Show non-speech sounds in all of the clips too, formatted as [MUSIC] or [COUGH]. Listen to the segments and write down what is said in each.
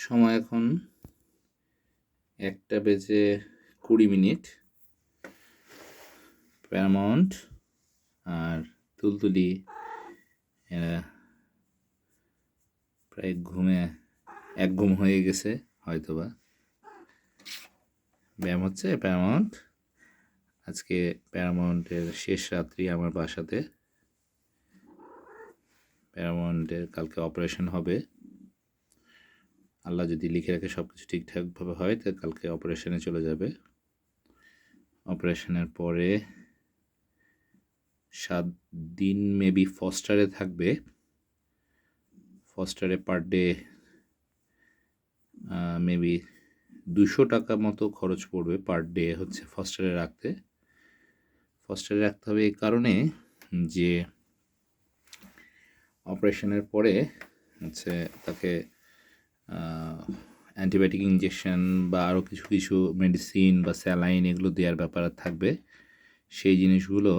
সময় এখন একটা বেজে কুড়ি মিনিট। প্যারামাউন্ট আর তুলতুলি, এরা প্রায় ঘুমে, এক ঘুম হয়ে গেছে হয়তোবা। ব্যায়াম হচ্ছে, প্যারামাউন্ট। আজকে প্যারামাউন্টের শেষ রাত্রি আমার বাসাতে। প্যারামাউন্টের কালকে অপারেশন হবে। আল্লাহ যদি লিখে রাখে সব কিছু ঠিকঠাকভাবে হয়, তো কালকে অপারেশনে চলে যাবে। অপারেশনের পরে সাত দিন মেবি ফস্টারে থাকবে। ফস্টারে পার ডে মেবি দুশো টাকা মতো খরচ পড়বে পার ডে হচ্ছে ফস্টারে রাখতে। ফস্টারে রাখতে হবে এই কারণে যে অপারেশনের পরে হচ্ছে তাকে অ্যান্টিবায়োটিক ইঞ্জেকশন বা আরও কিছু কিছু মেডিসিন বা স্যালাইন এগুলো দেওয়ার ব্যাপার থাকবে। সেই জিনিসগুলো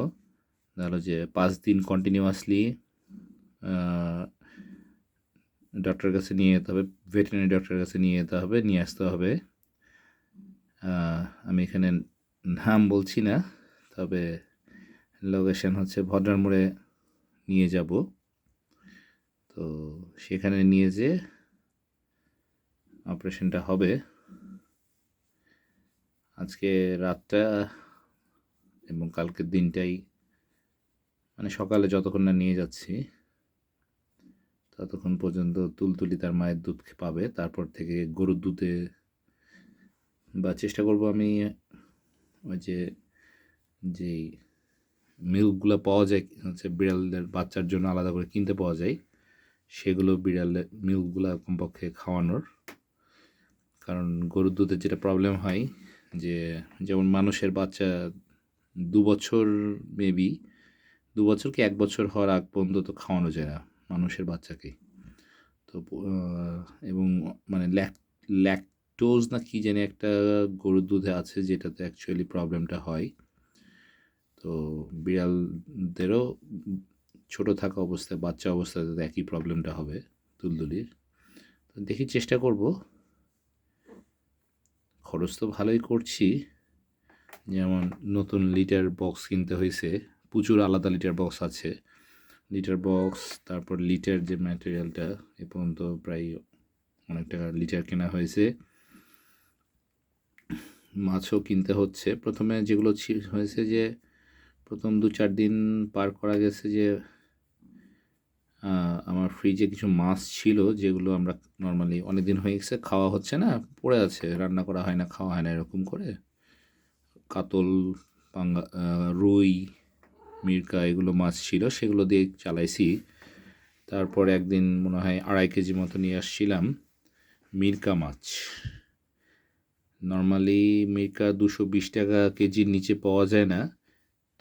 ধরো যে পাঁচ দিন কন্টিনিউয়াসলি ডক্টরের কাছে নিয়ে যেতে হবে ভেটেরিনারি ডক্টরের কাছে নিয়ে যেতে হবে, নিয়ে আসতে হবে। আমি এখানে নাম বলছি না, তবে লোকেশন হচ্ছে ভদ্রার মোড়ে নিয়ে যাব। তো সেখানে নিয়ে যে অপারেশনটা হবে। আজকে রাতটা এবং কালকের দিনটাই মানে সকালে যতক্ষণ না নিয়ে যাচ্ছি, ততক্ষণ পর্যন্ত তুলতুলি তার মায়ের দুধ পাবে। তারপর থেকে গরুর দুধে বা চেষ্টা করব আমি ওই যে, যেই মিল্কগুলো পাওয়া যায়, হচ্ছে বিড়ালদের বাচ্চার জন্য আলাদা করে কিনতে পাওয়া যায়, সেগুলো বিড়ালের মিল্কগুলো কমপক্ষে খাওয়ানোর। কারণ গরুর দুধের যেটা প্রবলেম হয় যে, যেমন মানুষের বাচ্চা দু বছর মেবি দু বছর কি এক বছর হওয়ার আগ পর্যন্ত তো খাওয়ানো যায় না মানুষের বাচ্চাকে। তো এবং মানে ল্যাক, ল্যাকটোজ না কি জানি একটা গরুর দুধে আছে যেটাতে অ্যাকচুয়ালি প্রবলেমটা হয়। তো বিড়ালদেরও ছোট থাকা অবস্থায়, বাচ্চা অবস্থায় একই প্রবলেমটা হবে তুলতুলির তো দেখি চেষ্টা করব। খরচ তো ভালোই করছি। যেমন নতুন লিটার বক্স কিনতে হয়েছে। প্রচুর আলাদা লিটার বক্স আছে। লিটার বক্স, তারপর লিটার যে ম্যাটেরিয়ালটা, এ পর্যন্ত প্রায় অনেক টাকা লিটার কেনা হয়েছে। মাছও কিনতে হচ্ছে। প্রথমে যেগুলো হয়েছে যে, প্রথম দু চার দিন পার করা গেছে যে আমার ফ্রিজে কিছু মাছ ছিল যেগুলো আমরা নর্মালি অনেক দিন হয়ে গেছে, খাওয়া হচ্ছে না, পড়ে আছে, রান্না করা হয় না, খাওয়া হয় না এরকম করে। কাতল, পাঙ্গা রুই, মিরকা এগুলো মাছ ছিল, সেগুলো দিয়ে চালাইছি। তারপর একদিন মনে হয় আড়াই কেজি মতো নিয়ে আসছিলাম মিরকা মাছ। নর্মালি মিরকা দুশো বিশ টাকা কেজির নিচে পাওয়া যায় না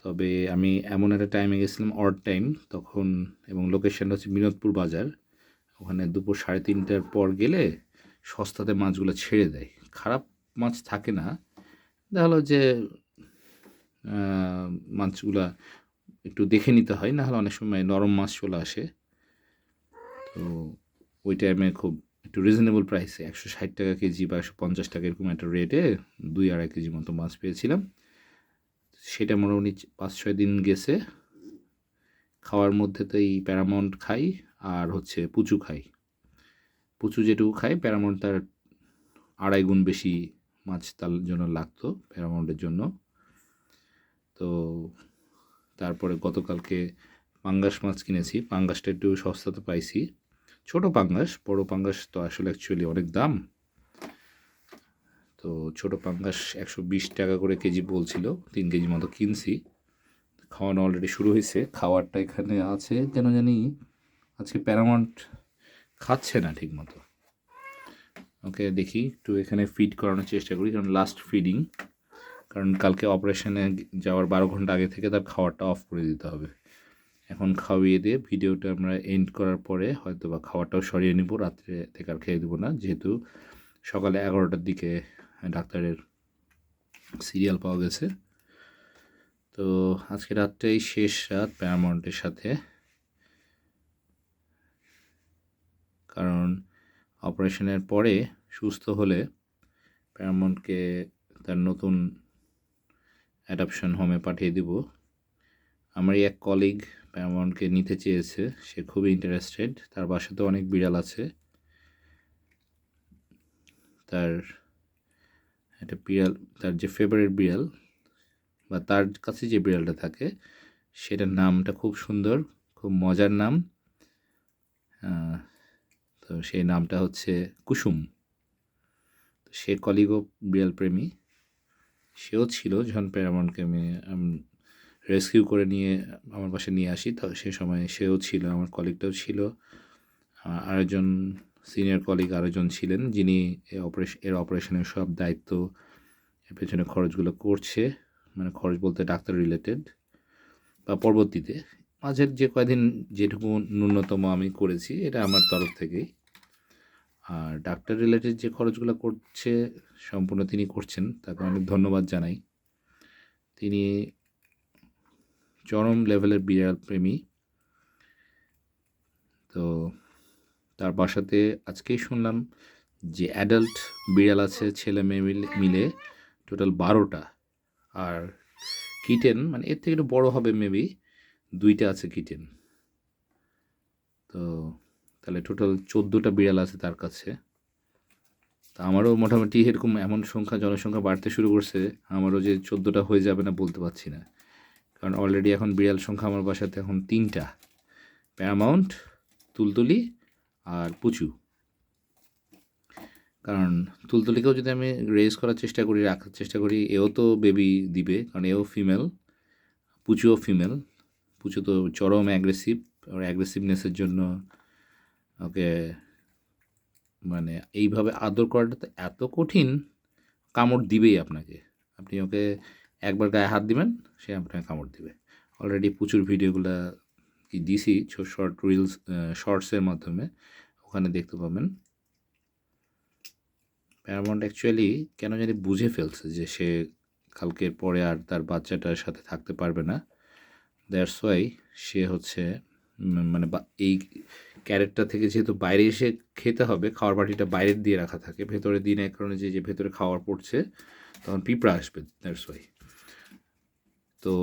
তবে আমি এমন একটা টাইমে গেছিলাম অড টাইম তখন এবং লোকেশানটা হচ্ছে বিনোদপুর বাজার। ওখানে দুপুর সাড়ে তিনটার পর গেলে সস্তাতে মাছগুলো ছেড়ে দেয়। খারাপ মাছ থাকে না। দেখা যে মাছগুলা একটু দেখে নিতে হয় না হলে অনেক সময় নরম মাছ চলে আসে। তো ওই টাইমে খুব একটু রিজনেবল প্রাইসে একশো ষাট টাকা কেজি বা একশো পঞ্চাশ টাকা এরকম একটা রেটে দুই আড়াই কেজি মতো মাছ পেয়েছিলাম। সেটা মোটামুটি পাঁচ, ছয় দিন গেছে। খাওয়ার মধ্যে তো এই প্যারামাউন্ট খাই আর হচ্ছে পুচু খাই। পুচু যেটুকু খাই প্যারামাউন্ট তার আড়াই গুণ বেশি মাছ তার জন্য লাগতো প্যারামাউন্টের জন্য। তো তারপরে গতকালকে পাঙ্গাস মাছ কিনেছি। পাঙ্গাসটা একটু সস্তাতে পাইছি। ছোট পাঙ্গাস, বড় পাঙ্গাস তো আসলে অ্যাকচুয়ালি অনেক দাম। তো ছোট পাঙ্গাস একশো বিশ টাকা করে কেজি বলছিল, তিন কেজি মতো কিনছি। খাওয়ানো অলরেডি শুরু হয়েছে, খাওয়ারটা এখানে আছে, কেন জানি আজকে প্যারামাউন্ট খাচ্ছে না ঠিক মতো ওকে, দেখি একটু এখানে ফিড করানোর চেষ্টা করি, কারণ লাস্ট ফিডিং কারণ কালকে অপারেশনে যাওয়ার বারো ঘণ্টা আগে থেকে তার খাওয়ারটা অফ করে দিতে হবে। এখন খাওয়িয়ে দিয়ে ভিডিওটা আমরা এন্ড করার পরে হয়তো বা খাওয়ারটাও সরিয়ে নেব, রাত্রে থেকে আর খেয়ে দেবো না, যেহেতু সকালে এগারোটার দিকে ডাক্তারের সিরিয়াল পাওয়া গেছে। তো আজকে রাতটাই শেষ রাত প্যারামাউন্টের সাথে। কারণ অপারেশনের পরে সুস্থ হলে প্যারামাউন্টকে তার নতুন অ্যাডাপশন হোমে পাঠিয়ে দিব। আমারই এক কলিগ প্যারামাউন্টকে নিতে চেয়েছে, সে খুবই ইন্টারেস্টেড তার বাসাতেও অনেক বিড়াল আছে। তার একটা বিড়াল, তার যে ফেভারিট বিড়াল বা তার কাছে যে বিড়ালটা থাকে, সেটার নামটা খুব সুন্দর, খুব মজার নাম। তো সেই নামটা হচ্ছে কুসুম। তো সে কলিগো বিড়াল প্রেমী, সেও ছিল যখন প্যারামাউন্টকে আমি রেস্কিউ করে নিয়ে, আমার পাশে নিয়ে আসি, তো সে সময় সেও ছিল, আমার কলিগটাও ছিল। আরেকজন সিনিয়র কলিগ আরেকজন ছিলেন, যিনি অপারেশন এর অপারেশনের সব দায়িত্ব, এর পেছনে খরচগুলো করছে মানে খরচ বলতে ডাক্তার রিলেটেড বা পরবর্তীতে। মাঝের যে কয়দিন যেটুকু ন্যূনতম আমি করেছি, এটা আমার তরফ থেকেই। আর ডাক্তার রিলেটেড যে খরচগুলো করছে, সম্পূর্ণ তিনি করছেন, তাকে অনেক ধন্যবাদ জানাই। তিনি চরম লেভেলের বিড়াল প্রেমী তো তার বাসাতে আজকেই শুনলাম যে অ্যাডাল্ট বিড়াল আছে, ছেলে মেয়ে মিলে মিলে টোটাল বারোটা। আর কিটেন মানে এর থেকে একটু বড় হবে মেবি দুইটা আছে কিটেন তো তাহলে টোটাল চোদ্দোটা বিড়াল আছে তার কাছে। তা আমারও মোটামুটি এরকম এমন সংখ্যা, জনসংখ্যা বাড়তে শুরু করছে, আমারও যে চোদ্দোটা হয়ে যাবে না বলতে পারছি না। কারণ অলরেডি এখন বিড়াল সংখ্যা আমার বাসাতে এখন তিনটা। প্যারামাউন্ট তুলতুলি আর পুচু। কারণ তুলতুলিকেও যদি আমি রেজ করার চেষ্টা করি, রাখার চেষ্টা করি, এও তো বেবি দিবে, কারণ এও ফিমেল পুচুও ফিমেল পুচু তো চরম অ্যাগ্রেসিভ আর অ্যাগ্রেসিভনেসের জন্য ওকে মানে এইভাবে আদর করাটা তো এত কঠিন, কামড় দিবেই আপনাকে। আপনি ওকে একবার গায়ে হাত দিবেন, সে আপনাকে কামড় দিবে। অলরেডি প্রচুর ভিডিওগুলো কি দিছি শর্ট রিলস শর্টসের মাধ্যমে ওখানে দেখতে পাবেন। প্যারামাউন্ট অ্যাকচুয়ালি কেন জানি বুঝে ফেলছে যে সে কালকের পরে আর তার বাচ্চাটার সাথে থাকতে পারবে না। দ্যাটস ওয়াই সে হচ্ছে মানে এই ক্যারেটটা থেকে যেহেতু বাইরে এসে খেতে হবে, খাওয়ার বাটিটা বাইরের দিয়ে রাখা থাকে ভেতরে দিন এক কারণে যে যে ভেতরে খাওয়ার পড়ছে, তখন পিঁপড়া আসবে দ্যাটস ওয়াই তো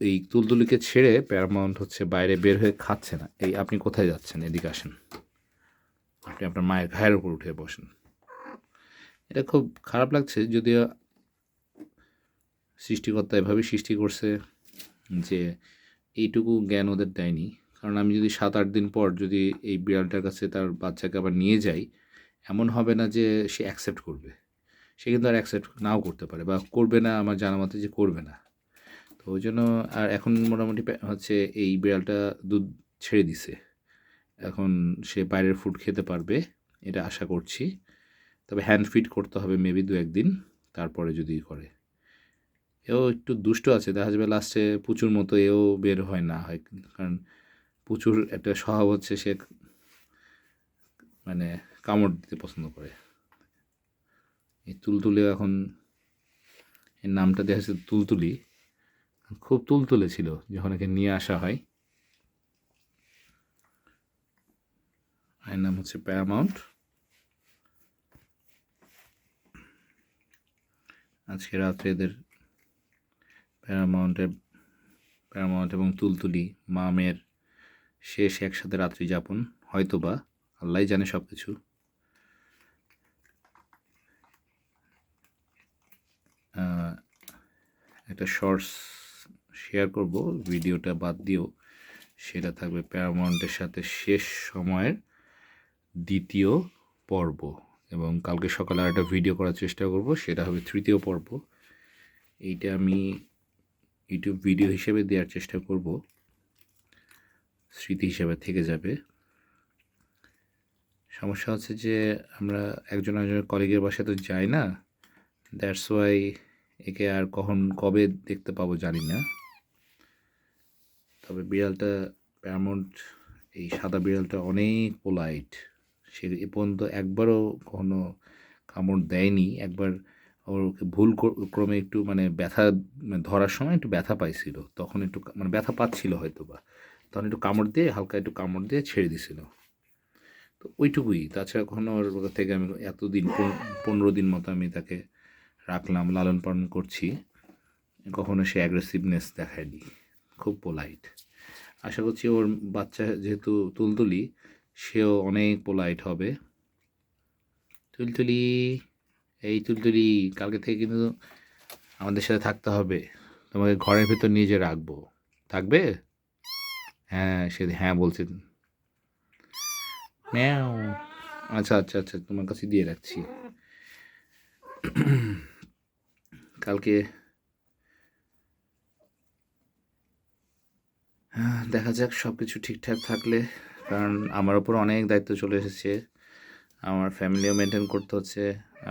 এই তুলতুলিকে ছেড়ে প্যারামাউন্ট হচ্ছে বাইরে, বের হয়ে খাচ্ছে না। এই আপনি কোথায় যাচ্ছেন? এদিকে আসেন। আপনি আপনার মায়ের ঘায়ের উপর উঠে বসেন। এটা খুব খারাপ লাগছে, যদিও সৃষ্টিকর্তা এভাবেই সৃষ্টি করছে যে এইটুকু জ্ঞান ওদের দেয়নি। কারণ আমি যদি সাত আট দিন পর যদি এই বিড়ালটার কাছে তার বাচ্চাকে আবার নিয়ে যাই, এমন হবে না যে সে অ্যাকসেপ্ট করবে। সে কিন্তু আর অ্যাকসেপ্ট নাও করতে পারে বা করবে না, আমার জানা মতে যে করবে না। ওই জন্য আর এখন মোটামুটি হচ্ছে এই বিড়ালটা দুধ ছেড়ে দিছে। এখন সে বাইরের ফুড খেতে পারবে, এটা আশা করছি। তবে হ্যান্ড ফিট করতে হবে মেবি দু একদিন, তারপরে যদি করে। এও একটু দুষ্ট আছে, দেখা যাবে লাস্টে প্রচুর মতো এও বের হয় না হয়, কারণ প্রচুর একটা স্বভাব হচ্ছে সে মানে কামড় দিতে পছন্দ করে। এই তুলতুলে এখন এর নামটা দেখা যাচ্ছে তুলতুলি। খুব তুলতুলে ছিল যখন একে নিয়ে আসা হয়। এর নাম হচ্ছে প্যারামাউন্ট। আজকে রাত্রে এদের প্যারামাউন্টের, প্যারামাউন্ট এবং তুলতুলি মামের শেষ একসাথে রাত্রি যাপন হয়তো বা আল্লাহ জানে সব কিছু একটা শর্টস শেয়ার করব, ভিডিওটা বাদ দিয়েও সেটা থাকবে প্যারামাউন্টের সাথে শেষ সময়ের দ্বিতীয় পর্ব এবং কালকে সকালে আর একটা ভিডিও করার চেষ্টা করব, সেটা হবে তৃতীয় পর্ব। এইটা আমি ইউটিউব ভিডিও হিসেবে দেওয়ার চেষ্টা করব। স্মৃতি হিসেবে থেকে যাবে। সমস্যা হচ্ছে যে আমরা একজন একজনের কলিগের বাসায় তো যাই না দ্যাটস ওয়াই একে আর কখন, কবে দেখতে পাবো জানি না। তবে বিড়ালটা প্যারামাউন্ট এই সাদা বিড়ালটা অনেক পোলাইট সে এ পর্যন্ত একবারও কখনো কামড় দেয়নি। একবার ওকে ভুল ক্রমে একটু মানে ব্যথা মানে ধরার সময় একটু ব্যথা পাইছিল। তখন একটু মানে ব্যথা পাচ্ছিল হয়তো বা তখন একটু কামড় দিয়ে হালকা একটু কামড় দিয়ে ছেড়ে দিছিল। তো ওইটুকুই। তাছাড়া কখনো ওর থেকে আমি এতদিন পনেরো দিন মতো আমি তাকে রাখলাম, লালন পালন করছি। কখনো সে অ্যাগ্রেসিভনেস দেখায়নি। খুব পোলাইট আশা করছি ওর বাচ্চা যেহেতু তুলতুলি, সেও অনেক পোলাইট হবে। তুলতুলি, এই তুলতুলি, কালকে থেকে কিন্তু আমাদের সাথে থাকতে হবে। তোমাকে ঘরের ভেতর নিয়ে যে রাখব। থাকবে? হ্যাঁ সে হ্যাঁ বলছে। ম্যাও। আচ্ছা আচ্ছা আচ্ছা তোমার কাছে দিয়ে রাখছি। কালকে দেখা যাক সব কিছু ঠিকঠাক থাকলে, কারণ আমার ওপর অনেক দায়িত্ব চলে এসেছে। আমার ফ্যামিলিও মেনটেন করতে হচ্ছে,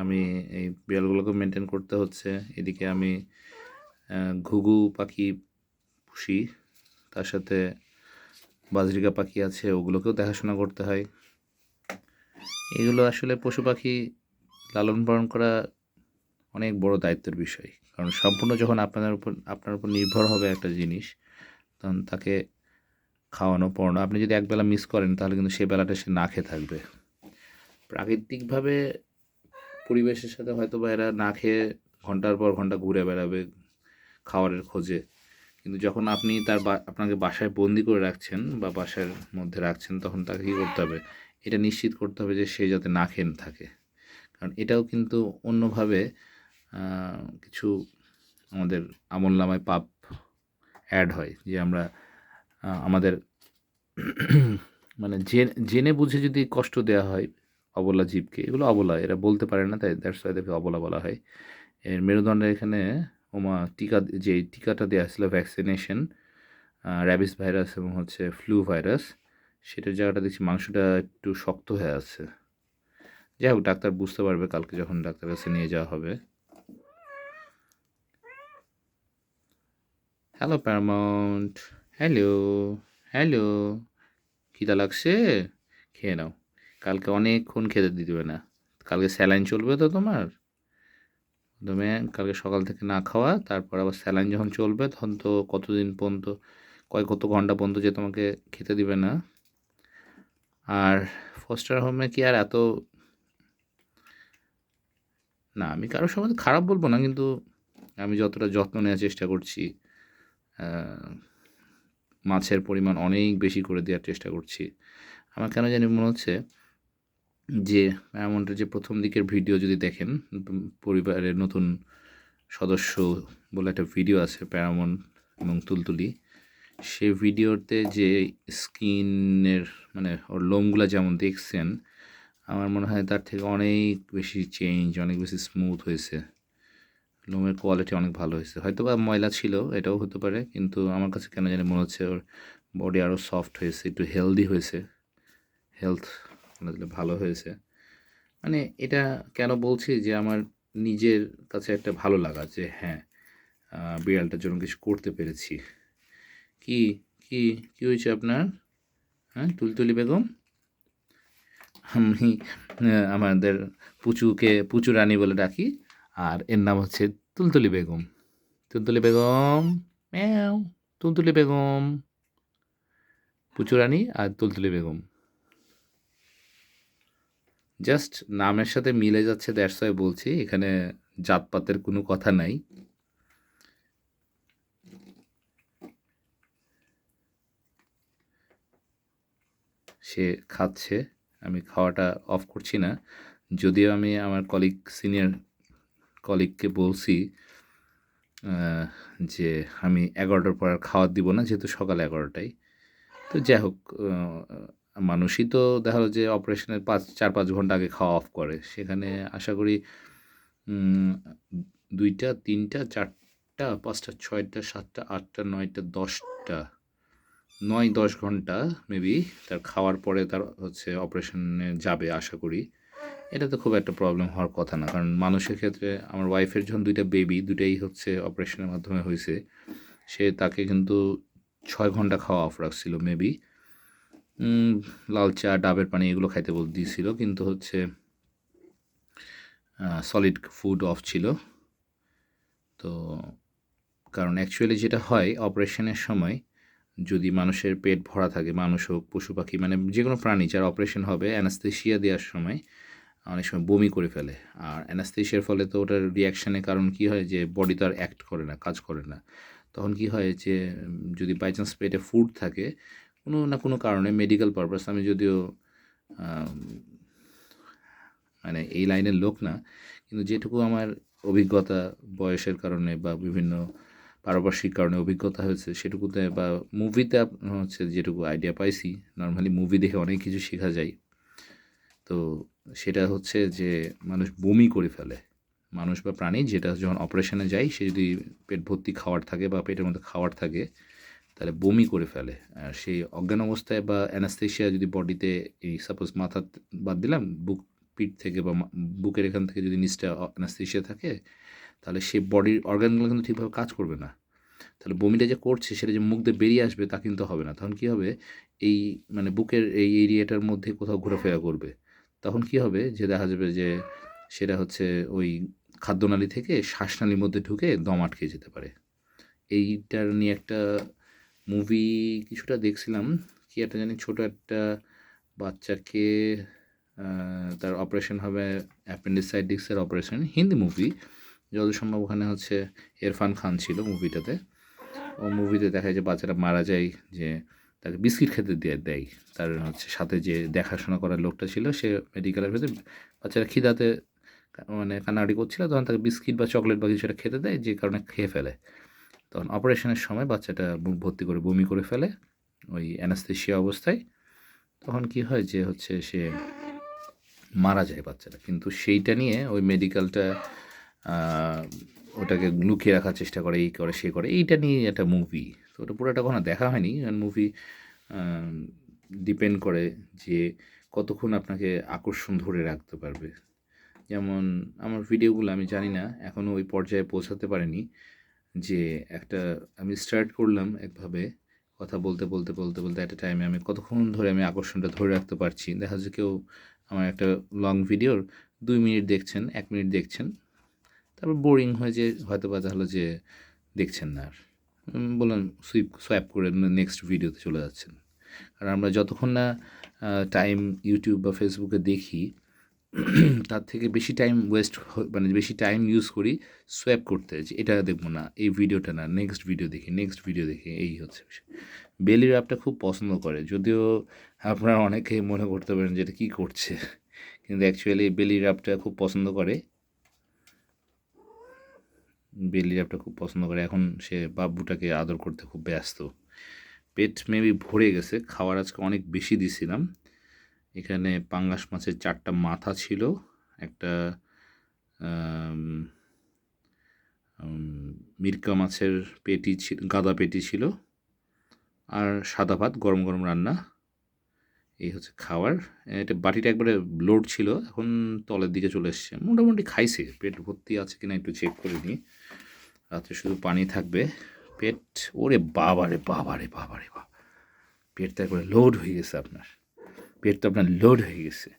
আমি এই বিড়ালগুলোকেও মেনটেন করতে হচ্ছে। এদিকে আমি ঘুঘু পাখি পুষি, তার সাথে বাজরিকা পাখি আছে, ওগুলোকেও দেখাশোনা করতে হয়। এগুলো আসলে পশু পাখি লালন পালন করা অনেক বড় দায়িত্বের বিষয়, কারণ সম্পূর্ণ যখন আপনার উপর আপনার উপর নির্ভর হবে একটা জিনিস তখন তাকে খাওয়ানো, পড়ানো। আপনি যদি একবেলা মিস করেন, তাহলে কিন্তু সেই বেলাটা সে না খেয়ে থাকবে। প্রাকৃতিকভাবে পরিবেশের সাথে হয়তো বা এরা না খেয়ে ঘণ্টার পর ঘণ্টা ঘুরে বেড়াবে খাওয়ারের খোঁজে। কিন্তু যখন আপনি তার আপনাকে বাসায় বন্দি করে রাখছেন বা বাসার মধ্যে রাখছেন, তখন তাকে কী করতে হবে? এটা নিশ্চিত করতে হবে যে সে যাতে না খেয়ে থাকে। কারণ এটাও কিন্তু অন্যভাবে কিছু আমাদের আমল নামায় পাপ অ্যাড হয় যে আমরা আমাদের [CLEARS THROAT] মানে জেনে বুঝে যদি কষ্ট দেওয়া হয় অবলা জীবকে, এগুলো অবলা, এরা বলতে পারে না, তাই দ্যাটস ওয়াই এদেরকে অবলা বলা হয়। এর মেরুদণ্ডের এখানে ওমা টিকা, যে টিকাটা দেওয়া ছিল ভ্যাকসিনেশন র্যাবিস ভাইরাস এবং হচ্ছে ফ্লু ভাইরাস সেটার জায়গাটা দেখছি মাংসটা একটু শক্ত হয়ে আছে। যাই হোক, ডাক্তার বুঝতে পারবে কালকে যখন ডাক্তার কাছে নিয়ে যাওয়া হবে। হ্যালো প্যারামাউন্ট হ্যালো হ্যালো খিদা লাগছে? খেয়ে নাও। কালকে অনেকক্ষণ খেতে দিবে না। কালকে স্যালাইন চলবে তো তোমার? প্রথমে কালকে সকাল থেকে না খাওয়া, তারপর আবার স্যালাইন যখন চলবে, তখন তো কতদিন পর্যন্ত কয় কত ঘণ্টা পর্যন্ত যে তোমাকে খেতে দিবে না। আর ফস্টার হোমে কি আর এত না, আমি কারোর সময় খারাপ বলব না, কিন্তু আমি যতটা যত্ন নেওয়ার চেষ্টা করছি মাছের পরিমাণ অনেক বেশি করে দেওয়ার চেষ্টা করছি। আমার কেন জানি মনে হচ্ছে যে প্যারামাউন্টের যে প্রথম দিকের ভিডিও যদি দেখেন পরিবারের নতুন সদস্য বলে একটা ভিডিও আছে প্যারামাউন্ট এবং তুলতুলি, সেই ভিডিওতে যে স্কিনের মানে ওর লোমগুলো যেমন দেখছেন, আমার মনে হয় তার থেকে অনেক বেশি চেঞ্জ অনেক বেশি স্মুথ হয়েছে। লোমের কোয়ালিটি অনেক ভালো হয়েছে। হয়তো বা ময়লা ছিল, এটাও হতে পারে, কিন্তু আমার কাছে কেন জানি মনে হচ্ছে ওর বডি আরও সফট হয়েছে, একটু হেলদি হয়েছে। হেলথ ভালো হয়েছে। মানে এটা কেন বলছি যে আমার নিজের কাছে একটা ভালো লাগা যে হ্যাঁ বিড়ালটার জন্য কিছু করতে পেরেছি। কি কি কি হয়েছে আপনার? হ্যাঁ তুলতুলি বেগম? আমি আমাদের পুচুকে, পুচু রানী বলে ডাকি। আর এর নাম হচ্ছে তুলতুলি বেগম। তুলতুলি বেগম, ম্যাও, তুলতুলি বেগম, পুচুরানি আর তুলতুলি বেগম। জাস্ট নামের সাথে মিলে যাচ্ছে ওয়াই বলছি, এখানে জাতপাতের কোনো কথা নাই। সে খাচ্ছে, আমি খাওয়াটা অফ করছি না। যদিও আমি আমার কলিগ সিনিয়র কলিগকে বলছি যে আমি এগারোটার পর আর খাওয়ার দিব না, যেহেতু সকাল এগারোটায়। তো যাই হোক মানুষই তো দেখা যে অপারেশনের পাঁচ চার পাঁচ ঘণ্টা আগে খাওয়া অফ করে। সেখানে আশা করি দুইটা, তিনটা, চারটা, পাঁচটা, ছয়টা, সাতটা, আটটা, নয়টা, দশটা, নয়, দশ ঘণ্টা মেবি তার খাওয়ার পরে তার হচ্ছে অপারেশনে যাবে, আশা করি। এটা তো খুব একটা প্রবলেম হওয়ার কথা না। কারণ মানুষের ক্ষেত্রে আমার ওয়াইফের যখন দুইটা বেবি দুটাই হচ্ছে অপারেশনের মাধ্যমে হয়েছে, সে তাকে কিন্তু ছয় ঘণ্টা খাওয়া অফ রাখছিল মেবি লাল চা, ডাবের পানি এগুলো খাইতে বল দিয়েছিল, কিন্তু হচ্ছে সলিড ফুড অফ ছিল। তো, কারণ অ্যাকচুয়ালি যেটা হয় অপারেশনের সময় যদি মানুষের পেট ভরা থাকে, মানুষ হোক, পশু পাখি মানে যে কোনো প্রাণী, যার অপারেশন হবে অ্যানাস্থেশিয়া দেওয়ার সময় অনেক সময় বমি করে ফেলে। আর অ্যানাস্থেশিয়ার ফলে তো ওটার রিয়াকশানের কারণ কী হয় যে বডি আর অ্যাক্ট করে না, কাজ করে না। তখন কি হয় যে, যদি বাই চান্স পেটে ফুড থাকে, কোনো না কোনো কারণে মেডিকেল পারপাস আমি যদিও মানে এই লাইনের লোক না, কিন্তু যেটুকু আমার অভিজ্ঞতা বয়সের কারণে বা বিভিন্ন পারপার্শ্বিক কারণে অভিজ্ঞতা হয়েছে, সেটুকুতে বা মুভিতে হচ্ছে যেটুকু আইডিয়া পাইছি নর্মালি মুভি দেখে অনেক কিছু শেখা যায়। তো সেটা হচ্ছে যে মানুষ বমি করে ফেলে। মানুষ বা প্রাণী যেটা যখন অপারেশনে যায়, সে যদি পেট ভর্তি খাওয়ার থাকে বা পেটের মধ্যে খাওয়ার থাকে, তাহলে বমি করে ফেলে। আর সেই অজ্ঞান অবস্থায় বা অ্যানাস্থেশিয়া যদি বডিতে এই সাপোজ মাথা বাদ দিলাম, বুক পিঠ থেকে বা বুকের এখান থেকে যদি নিচটা অ্যানাস্থেশিয়া থাকে, তাহলে সেই বডির অর্গানগুলো কিন্তু ঠিকভাবে কাজ করবে না। তাহলে বমিটা যে করছে, সেটা যে মুখ দিয়ে বেরিয়ে আসবে তা কিন্তু হবে না। তখন কী হবে? এই মানে বুকের এই এরিয়াটার মধ্যে কোথাও ঘোরাফেরা করবে। তখন কি হবে? যে দেখা যাবে যে সেটা হচ্ছে ওই খাদ্যনালী থেকে শ্বাসনালীর মধ্যে ঢুকে দম আটকে যেতে পারে। এইটার নিয়ে একটা মুভি কিছুটা দেখছিলাম। কি একটা জানি ছোট একটা বাচ্চাকে তার অপারেশন হবে অ্যাপেন্ডিসাইটিক্সের অপারেশন হিন্দি মুভি যত সম্ভব ওখানে হচ্ছে ইরফান খান ছিল মুভিটাতে ও মুভিতে দেখায় যে বাচ্চাটা মারা যায় যে তাকে বিস্কিট খেতে দিয়ে দেয়। তার হচ্ছে সাথে যে দেখাশোনা করার লোকটা ছিল, সে মেডিকেলের ভেতরে বাচ্চারা খিদাতে মানে কান্নাকাটি করছিল, তখন তাকে বিস্কিট বা চকলেট বা কিছু একটা খেতে দেয়, যে কারণে খেয়ে ফেলে। তখন অপারেশনের সময় বাচ্চাটা মুখ ভর্তি করে বমি করে ফেলে ওই অ্যানাস্থেশিয়া অবস্থায়। তখন কি হয় যে হচ্ছে সে মারা যায় বাচ্চাটা। কিন্তু সেইটা নিয়ে ওই মেডিকেলটা ওটাকে লুকিয়ে রাখার চেষ্টা করে, এই করে, সে করে। এইটা নিয়ে একটা মুভি তো ওটা পুরোটা কখনো দেখা হয়নি। মুভি ডিপেন্ড করে যে কতক্ষণ আপনাকে আকর্ষণ ধরে রাখতে পারবে। যেমন আমার ভিডিওগুলো আমি জানি না এখনও ওই পর্যায়ে পৌঁছাতে পারিনি যে একটা আমি স্টার্ট করলাম একভাবে কথা বলতে বলতে বলতে বলতে একটা টাইমে আমি কতক্ষণ ধরে আমি আকর্ষণটা ধরে রাখতে পারছি। দেখা যাচ্ছে কেউ আমার একটা লং ভিডিওর দুই মিনিট দেখছেন, এক মিনিট দেখছেন, তারপর বোরিং হয়ে যে হয়তো বা তাহলে যে দেখছেন না আর। বললাম সুইপ সোয়াপ করে নেক্সট ভিডিওতে চলে যাচ্ছেন। আর আমরা যতক্ষণ না টাইম ইউটিউব বা ফেসবুকে দেখি, তার থেকে বেশি টাইম ওয়েস্ট মানে বেশি টাইম ইউজ করি সোয়াপ করতে এটা দেখব না, এই ভিডিওটা না নেক্সট ভিডিও দেখি নেক্সট ভিডিও দেখি, এই হচ্ছে বেলি র্যাপটা খুব পছন্দ করে, যদিও আপনারা অনেকেই মনে করতে পারেন যে এটা কী করছে, কিন্তু অ্যাকচুয়ালি বেলি র্যাপটা খুব পছন্দ করে। বেলি র্যাপটা খুব পছন্দ করে। এখন সে বাবুটাকে আদর করতে খুব ব্যস্ত। পেট মেবি ভরে গেছে। খাওয়ার আজকে অনেক বেশি দিছিলাম। এখানে পাঙ্গাস মাছের চারটা মাথা ছিল। একটা মিরকা মাছের পেটি ছিল গাদা পেটি ছিল। আর সাদা ভাত, গরম গরম রান্না। এই হচ্ছে খাওয়ার। এটা বাটিটা একবারে লোড ছিল, এখন তলের দিকে চলে এসছে। মোটামুটি খাইছে, পেট ভর্তি আছে কিনা একটু চেক করে নিই। রাত্রে শুধু পানি থাকবে। পেট, ওরে বাবা রে বাবা। রে বাবা পেটটা একবারে লোড হয়ে গেছে আপনার। পেট তো আপনার লোড হয়ে গেছে।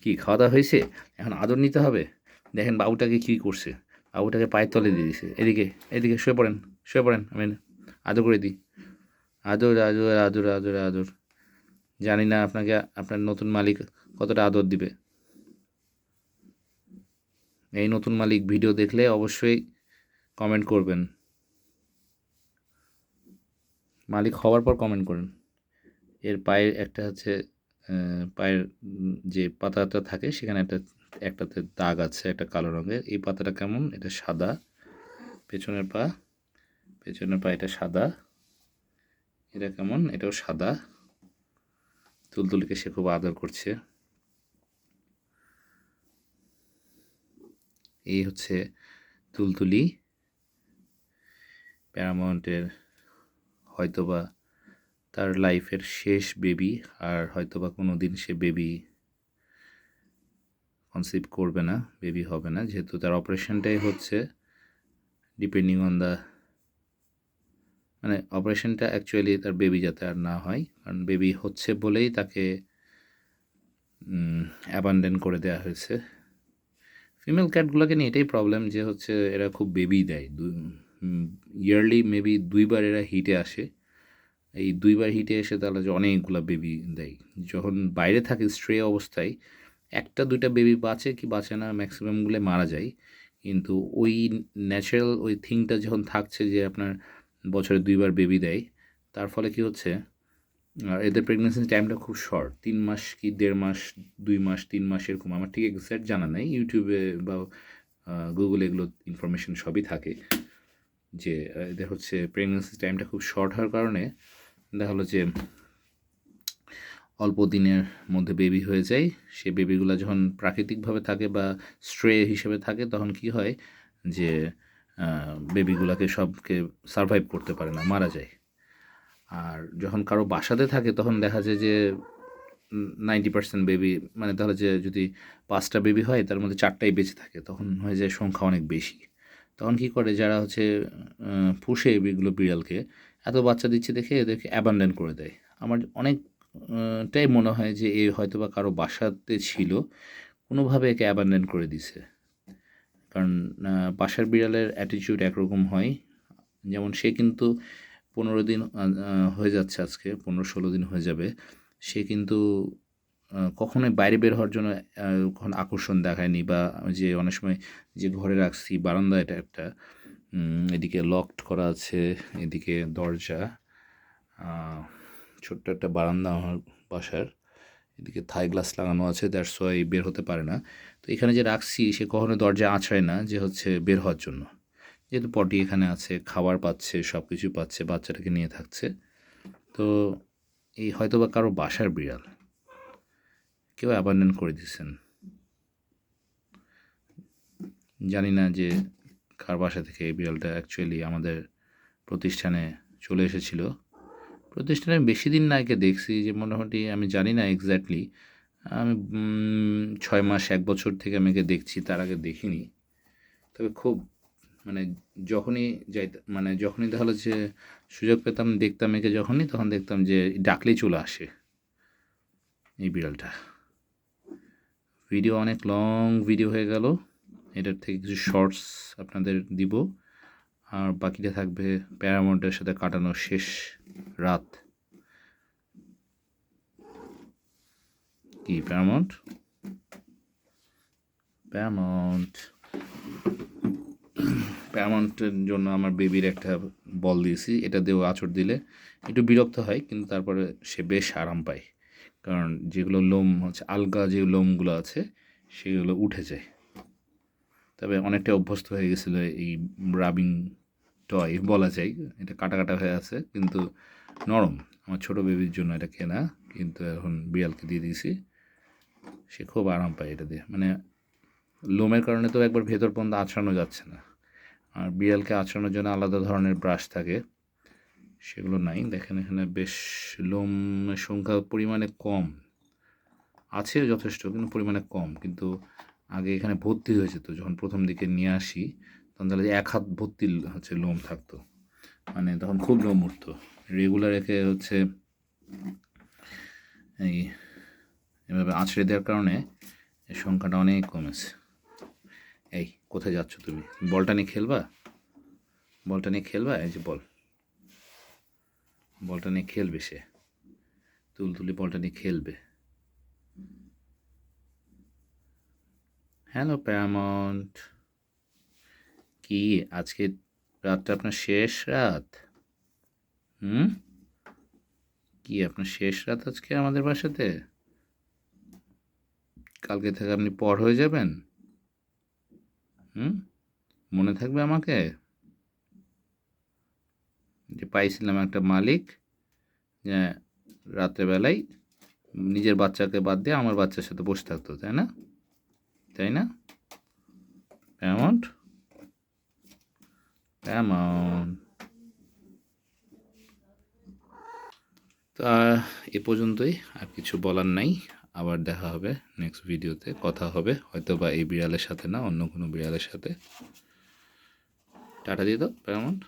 কি, খাওয়া দাওয়া হয়েছে? এখন আদর নিতে হবে। দেখেন বাবুটাকে কী করছে। বাবুটাকে পায়ের তলে দিয়ে দিছে। এদিকে এদিকে শুয়ে পড়েন শুয়ে পড়েন, আমি আদর করে দিই। আদর আদর আদর আদর আদর। জানি না আপনাকে, আপনার নতুন মালিক কতটা আদর দিবে। এই নতুন মালিক ভিডিও দেখলে অবশ্যই কমেন্ট করবেন। মালিক হওয়ার পর কমেন্ট করেন। এর পায়ের একটা হচ্ছে পায়ের যে পাতাটা থাকে, সেখানে একটা, একটাতে দাগ আছে, একটা কালো রঙের। এই পাতাটা কেমন? এটা সাদা। পেছনের পা পেছনের পা এটা সাদা। এটা কেমন? এটাও সাদা। তুলতুলিকে সে খুব আদর করছে। এই হচ্ছে তুলতুলি। প্যারামাউন্টের হয়তোবা তার লাইফের শেষ বেবি আর হয়তোবা কোনো দিন সে বেবি কনসিভ করবে না, বেবি হবে না। যেহেতু তার অপারেশনটাই হচ্ছে, ডিপেন্ডিং অন দ্য মানে অপারেশনটা অ্যাকচুয়ালি তার বেবি যাতে আর না হয়। কারণ বেবি হচ্ছে বলেই তাকে অ্যাবান্ডেন করে দেওয়া হয়েছে। ফিমেল ক্যাটগুলোকে নিয়ে এটাই প্রবলেম যে হচ্ছে এরা খুব বেবি দেয়। ইয়ারলি মেবি দুইবার এরা হিটে আসে। এই দুইবার হিটে এসে তাহলে যে অনেকগুলো বেবি দেয়। যখন বাইরে থাকে স্ট্রে অবস্থায়, একটা দুইটা বেবি বাঁচে কি বাঁচে না ম্যাক্সিমামগুলো মারা যায়। কিন্তু ওই ন্যাচারাল ওই থিংটা যখন থাকছে যে আপনার বছরে দুইবার বেবি দেয়। তার ফলে কি হচ্ছে? এদের প্রেগনেন্সি টাইমটা খুব শর্ট তিন মাস কি দেড় মাস, দুই মাস, তিন মাস এরকম। আমার ঠিক এক্স্যাক্ট জানা নেই। ইউটিউবে বা গুগলে এগুলো ইনফরমেশন সবই থাকে যে এদের হচ্ছে প্রেগনেন্সি টাইমটা খুব শর্ট হওয়ার কারণে দেখা হলো যে অল্প দিনের মধ্যে বেবি হয়ে যায়। সে বেবিগুলো যখন প্রাকৃতিকভাবে থাকে বা স্ট্রে হিসেবে থাকে, তখন কি হয় যে বেবিগুলোকে সবকে সারভাইভ করতে পারে না মারা যায়। আর যখন কারও বাসাতে থাকে তখন দেখা যায় যে নাইনটি পার্সেন্ট বেবি মানে তাহলে যে যদি পাঁচটা বেবি হয় তার মধ্যে চারটাই বেঁচে থাকে তখন হয়ে যায় সংখ্যা অনেক বেশি। তখন কি করে? যারা হচ্ছে পুষে এগুলো বিড়ালকে এত বাচ্চা দিচ্ছে দেখে এদেরকে অ্যাবান্ডেন করে দেয়। আমার অনেক আহ, টাই মনে হয় যে এ হয়তো বা কারও বাসাতে ছিল কোনোভাবে একে অ্যাবান্ডেন করে দিছে। কারণ বাসার বিড়ালের অ্যাটিটিউড একরকম হয়। যেমন সে কিন্তু পনেরো দিন হয়ে যাচ্ছে আজকে, পনেরো ষোলো দিন হয়ে যাবে। সে কিন্তু কখনোই বাইরে বের হওয়ার জন্য কখন আকর্ষণ দেখায়নি বা যে অনেক সময় যে ঘরে রাখছি বারান্দা এটা একটা এদিকে লকড করা আছে, এদিকে দরজা ছোট্ট একটা বারান্দা আমার বাসার। এদিকে থাই গ্লাস লাগানো আছে দ্যাটস ওয়াই বের হতে পারে না। তো এখানে যে রাখছি, সে কখনো দরজা আঁচড়ায় না যে হচ্ছে বের হওয়ার জন্য। যেহেতু পটি এখানে আছে, খাবার পাচ্ছে সব কিছু পাচ্ছে, বাচ্চাটাকে নিয়ে থাকছে। তো এই হয়তো বা কারও বাসার বিড়াল। কেউ অ্যাবান্ডন করে দিচ্ছেন জানি না যে কার বাসা থেকে এই বিড়ালটা অ্যাকচুয়ালি আমাদের প্রতিষ্ঠানে চলে এসেছিল। প্রতিষ্ঠানে আমি বেশি দিন না আগে দেখছি যে মোটামুটি আমি জানি না এক্স্যাক্টলি আমি ছয় মাস, এক বছর থেকে আমি দেখছি, তার আগে দেখিনি। তবে খুব মানে যখনই যাই মানে যখনই তাহলে যে সুযোগ পেতাম, দেখতাম একে যখনই, তখন দেখতাম যে ডাকলেই চলে আসে এই বিড়ালটা। ভিডিও অনেক লং ভিডিও হয়ে গেল। এটার থেকে কিছু শর্টস আপনাদের দিব। আর বাকিটা থাকবে প্যারামাউন্টের সাথে কাটানো শেষ রাত। কি, প্যারামাউন্ট? প্যারামাউন্ট। প্যারামাউন্টের জন্য আমার বেবির একটা বল দিয়েছি, এটা দিয়েও আঁচড় দিলে একটু বিরক্ত হয়, কিন্তু তারপরে সে বেশ আরাম পায়। কারণ যেগুলো লোম, হচ্ছে আলগা যে লোমগুলো আছে, সেগুলো উঠে যায়। তবে অনেকটা অভ্যস্ত হয়ে গেছিল এই রাবিং টয় বলা যায়। এটা কাটা কাটা হয়ে আছে, কিন্তু নরম। আমার ছোট বেবির জন্য এটা কেনা, কিন্তু এখন বিড়ালকে দিয়ে দিয়েছি। সে খুব আরাম পায় এটা দিয়ে। মানে লোমের কারণে তো একবার ভেতর পর্যন্ত আছড়ানো যাচ্ছে না। আর বিড়ালকে আছড়ানোর জন্য আলাদা ধরনের ব্রাশ থাকে। সেগুলো নাই। দেখেন এখানে বেশ লোম সংখ্যা পরিমাণে কম। আছে যথেষ্ট, কিন্তু পরিমাণে কম। কিন্তু আগে এখানে ভর্তি হয়েছে তো, যখন প্রথম দিকে নিয়ে আসি তখন তাহলে এক হাত ভর্তি হচ্ছে লোম থাকতো। মানে তখন খুব লোম উঠতো। রেগুলার একে হচ্ছে এই এভাবে আছড়ে দেওয়ার কারণে সংখ্যাটা অনেক কমেছে। এই, কোথায় যাচ্ছ তুমি? বলটা নিয়ে খেলবা? বলটা নিয়ে খেলবা? এই যে বল। বলটা নিয়ে খেলবে সে। তুলতুলি বলটা নিয়ে খেলবে। হ্যালো প্যারামাউন্ট কি আজকে রাতটা আপনার শেষ রাত? হুম? কি আপনার শেষ রাত আজকে আমাদের বাসাতে? কালকে থেকে আপনি পর হয়ে যাবেন? হুম? মনে থাকবে আমাকে? যে পাইছিলাম একটা মালিক, যে রাত্রেবেলায় নিজের বাচ্চাকে বাদ দিয়ে আমার বাচ্চার সাথে বসে থাকতো, তাই না? তাই না? অ্যামাউন্ট? অ্যামাউন্ট তা, এ পর্যন্তই, আর কিছু বলার নাই। আবার দেখা হবে নেক্সট ভিডিওতে কথা হবে হয়তো বা এই বিড়ালের সাথে না, অন্য কোনো বিড়ালের সাথে। টাটা দিয়ে দাও প্যারামাউন্ট